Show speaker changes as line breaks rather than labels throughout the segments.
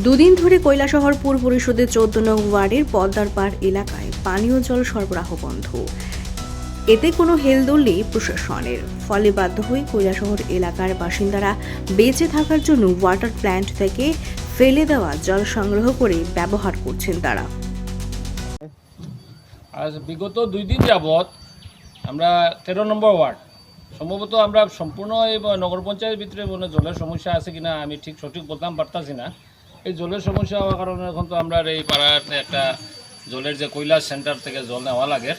দুদিন ধরে কৈলাসহর পুর পরিষদের চোদ্দ নং ওয়ার্ডের পদ্মার পাড় এলাকায় পানীয় জল সরবরাহ বন্ধ। এতে কোনো হেলদোল নেই প্রশাসনের। ফলে বাধ্য হয়ে কৈলাসহর এলাকার বাসিন্দারা বেঁচে থাকার জন্য ওয়াটার প্ল্যান্ট থেকে ফেলে দেওয়া জল সংগ্রহ করে ব্যবহার করছেন তারা।
আজ বিগত দুই দিন যাবৎ আমরা তেরো নম্বর ওয়ার্ড। সম্ভবত আমরা সম্পূর্ণ এই নগর পঞ্চায়েতের ভিতরে জলের সমস্যা আছে কিনা আমি ঠিক সঠিক বলতাম পারতাছি না। এই জলের সমস্যা হওয়ার কারণে এখন তো আমরা এই পাড়াতে একটা জলের যে কৈলাস সেন্টার থেকে জল নেওয়া লাগে।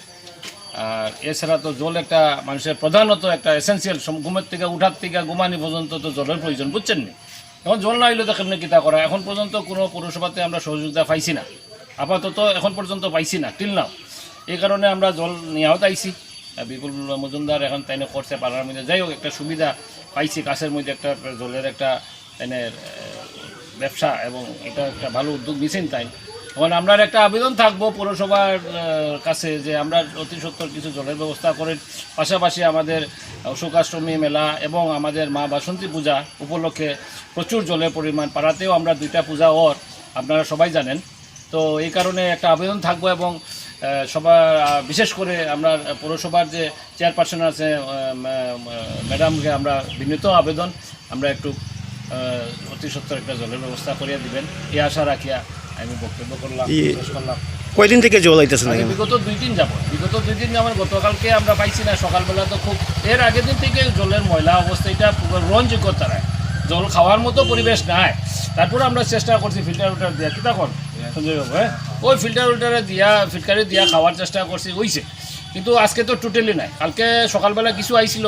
আর এছাড়া তো জল একটা মানুষের প্রধানত একটা এসেন্সিয়াল ঘুমের থেকে উঠার থেকে ঘুমানি পর্যন্ত তো জলের প্রয়োজন, বুঝছেন নি? এখন জল না হইলে তো কেমনি কিতা করা? এখন পর্যন্ত কোনো পৌরসভাতে আমরা সহযোগিতা পাইছি না। আপাতত এখন পর্যন্ত পাইছি না টিল নাও এই কারণে আমরা জল নেওয়াও আইছি আর বিপুল মজুমদার এখন তাইনে করছে, পাড়ার মধ্যে। যাই হোক, একটা সুবিধা পাইছি, কাছের মধ্যে একটা জলের একটা তাইনে ব্যবসা এবং এটা একটা ভালো উদ্যোগ নিছেন তাই। এখন আমরা একটা আবেদন থাকব পৌরসভার কাছে যে আমরা অতি সত্তর কিছু জলের ব্যবস্থা করে পাশাপাশি আমাদের শোকাষ্টমী মেলা এবং আমাদের মা বাসন্তী পূজা উপলক্ষে প্রচুর জলের পরিমাণ, পাড়াতেও আমরা দুইটা পূজা ওর, আপনারা সবাই জানেন। তো এই কারণে একটা আবেদন থাকব এবং সবার বিশেষ করে আমরা পৌরসভার যে চেয়ারপারসন আছে ম্যাডামকে আমরা বিনীত আবেদন, আমরা একটু অতি সত্তর একটা জলের ব্যবস্থা করিয়া দিবেন। এই আশা রাখিয়া আমি বক্তব্য করলাম করলাম।
কয়দিন থেকে জল আইতেছে না
বিগত দুই দিন যাব বিগত দুই দিন যেমন গতকালকে আমরা পাইছি না সকালবেলা তো খুব এর আগের দিন থেকে জলের ময়লা অবস্থা এটা গ্রহণযোগ্য তারা জল খাওয়ার মতো পরিবেশ নাই। তারপরে আমরা চেষ্টা করছি ফিল্টার ফিল্টার দেওয়া কি কর সঞ্জয় বাবু হ্যাঁ? ওই ফিল্টার উল্টারে দিয়া ফিল্টারে দিয়া খাওয়ার চেষ্টা করছি হইছে। কিন্তু আজকে তো টোটালি নাই। কালকে সকালবেলা কিছু আইছিল।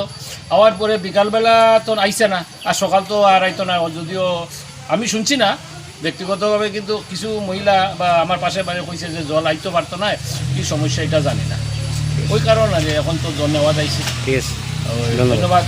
আওয়ার পরে বিকালবেলা তো আইছে না আর সকাল তো আর আইতো না। যদিও আমি শুনছি না ব্যক্তিগতভাবে কিন্তু কিছু মহিলা বা আমার পাশে বাড়ি কইছে যে জল আইতে পারতো না কি সমস্যা এটা জানি না। ওই কারণে যে এখন তো জল নেওয়া যাইছে।
ঠিক আছে।
ধন্যবাদ।